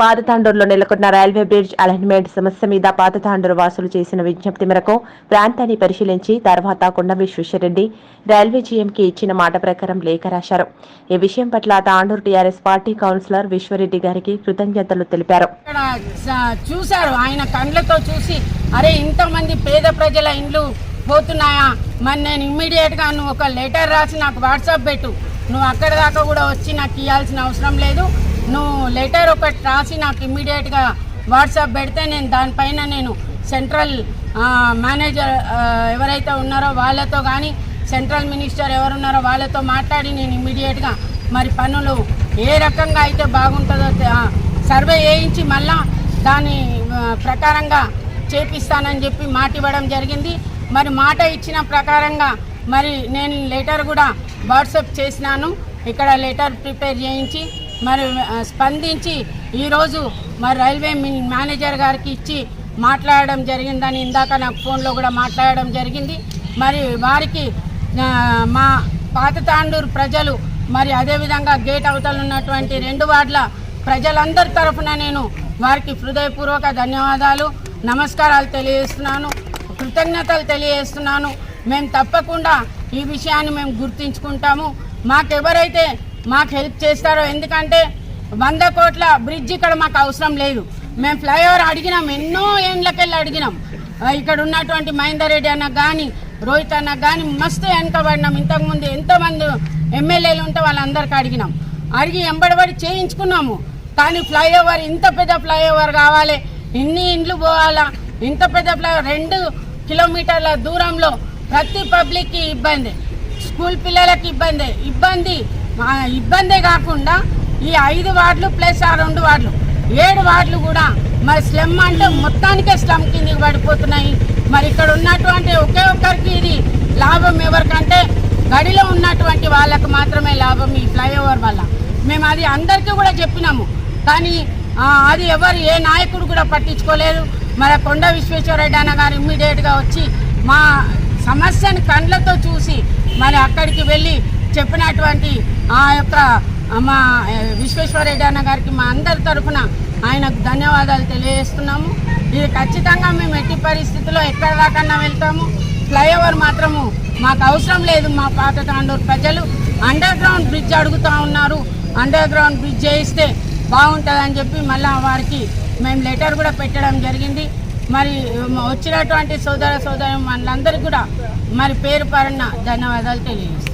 పాతతాండూరులో నెలకొన్న railway bridge alignment సమస్య మీద పాతతాండూరు వాసులు చేసిన విజ్ఞప్తి మేరకు ప్రాంతాన్ని పరిశీలించి తర్వాత కొండ విశ్వేశ్వరరెడ్డి రైల్వే జీఎంకి ఇచ్చిన మాట ప్రకారం లేఖ రాశారు. ఈ విషయం పట్ల Tandur TRS party councillor Vishwareddy గారికి కృతజ్ఞతలు తెలిపారు. చూశారు ఆయన కండ్లతో చూసి అరే ఇంతమంది పేద ప్రజల ఇండ్లు పోతున్నాయా? మరి నేను ఇమ్మీడియట్గా నువ్వు ఒక లెటర్ రాసి నాకు వాట్సాప్ పెట్టు. నువ్వు అక్కడ దాకా కూడా వచ్చి నాకు ఇవ్వాల్సిన అవసరం లేదు. నువ్వు లెటర్ ఒకటి రాసి నాకు ఇమ్మీడియట్గా వాట్సాప్ పెడితే నేను దానిపైన నేను సెంట్రల్ మేనేజర్ ఎవరైతే ఉన్నారో వాళ్ళతో కానీ సెంట్రల్ మినిస్టర్ ఎవరున్నారో వాళ్ళతో మాట్లాడి నేను ఇమ్మీడియట్గా మరి పనులు ఏ రకంగా అయితే బాగుంటుందో సర్వే వేయించి మళ్ళా దాని ప్రకారంగా చేపిస్తానని చెప్పి మాట ఇవ్వడం జరిగింది. మరి మాట ఇచ్చిన ప్రకారంగా మరి నేను లెటర్ కూడా వాట్సాప్ చేసినాను. ఇక్కడ లెటర్ ప్రిపేర్ చేయించి మరి స్పందించి ఈరోజు మరి రైల్వే మేనేజర్ గారికి ఇచ్చి మాట్లాడడం జరిగిందని ఇందాక నాకు ఫోన్లో కూడా మాట్లాడడం జరిగింది. మరి వారికి మా పాత తాండూరు ప్రజలు మరి అదేవిధంగా గేట్ అవతల ఉన్నటువంటి రెండు వార్డుల ప్రజలందరి తరఫున నేను వారికి హృదయపూర్వక ధన్యవాదాలు నమస్కారాలు తెలియజేస్తున్నాను కృతజ్ఞతలు తెలియజేస్తున్నాను. మేము తప్పకుండా ఈ విషయాన్ని మేము గుర్తించుకుంటాము. మాకెవరైతే మాకు హెల్ప్ చేస్తారో? ఎందుకంటే వంద కోట్ల బ్రిడ్జ్ ఇక్కడ మాకు అవసరం లేదు. మేము ఫ్లైఓవర్ అడిగినాం ఎన్నో ఏండ్లకెళ్ళి అడిగినాం. ఇక్కడ ఉన్నటువంటి మహేందర్ రెడ్డి అన్న కానీ రోహిత్ అన్న కానీ మస్తు వెనకబడినాం. ఇంతకుముందు ఎంతోమంది ఎమ్మెల్యేలు ఉంటే వాళ్ళందరికీ అడిగినాం. అడిగి ఎంబడబడి చేయించుకున్నాము. కానీ ఫ్లైఓవర్ ఇంత పెద్ద ఫ్లైఓవర్ కావాలి. ఇన్ని ఇండ్లు పోవాలా? ఇంత పెద్ద ఫ్లైఓవర్ రెండు కిలోమీటర్ల దూరంలో ప్రతి పబ్లిక్కి ఇబ్బంది. స్కూల్ పిల్లలకి ఇబ్బంది. ఇబ్బంది. మా ఇబ్బందే కాకుండా ఈ ఐదు వార్డులు ప్లస్ ఆ రెండు వార్డులు. ఏడు వార్డులు కూడా మరి స్లమ్ అంటే మొత్తానికే స్లమ్ కిందికి పడిపోతున్నాయి. మరి ఇక్కడ ఉన్నటువంటి ఒకే ఒక్కరికి ఇది లాభం ఎవరికంటే గడిలో ఉన్నటువంటి వాళ్ళకు మాత్రమే లాభం ఈ ఫ్లైఓవర్ వల్ల. మేము అది అందరికీ కూడా చెప్పినాము. కానీ అది ఎవరు ఏ నాయకుడు కూడా పట్టించుకోలేదు. మరి కొండ విశ్వేశ్వరరెడ్డి అన్న గారు ఇమ్మీడియట్గా వచ్చి మా సమస్యను కండ్లతో చూసి మరి అక్కడికి వెళ్ళి చెప్పినటువంటి ఆ యొక్క మా ఆ, విశ్వేశ్వరరెడ్డి అన్న గారికి మా అందరి తరఫున ఆయనకు ధన్యవాదాలు తెలియజేస్తున్నాము. ఇది ఖచ్చితంగా మేము ఎట్టి పరిస్థితుల్లో ఎక్కడ దాకన్నా వెళ్తాము. ఫ్లైఓవర్ మాత్రము మాకు అవసరం లేదు మా పాత తాండూరు ప్రజలు. అండర్ గ్రౌండ్ బ్రిడ్జ్ అడుగుతూ ఉన్నారు. అండర్ గ్రౌండ్ బ్రిడ్జ్ చేయిస్తే బాగుంటుందని చెప్పి మళ్ళీ వారికి మేము లెటర్ కూడా పెట్టడం జరిగింది. మరి వచ్చినటువంటి సోదర సోదరు మనందరికీ కూడా మరి పేరు పరన్న ధన్యవాదాలు తెలియజేస్తాం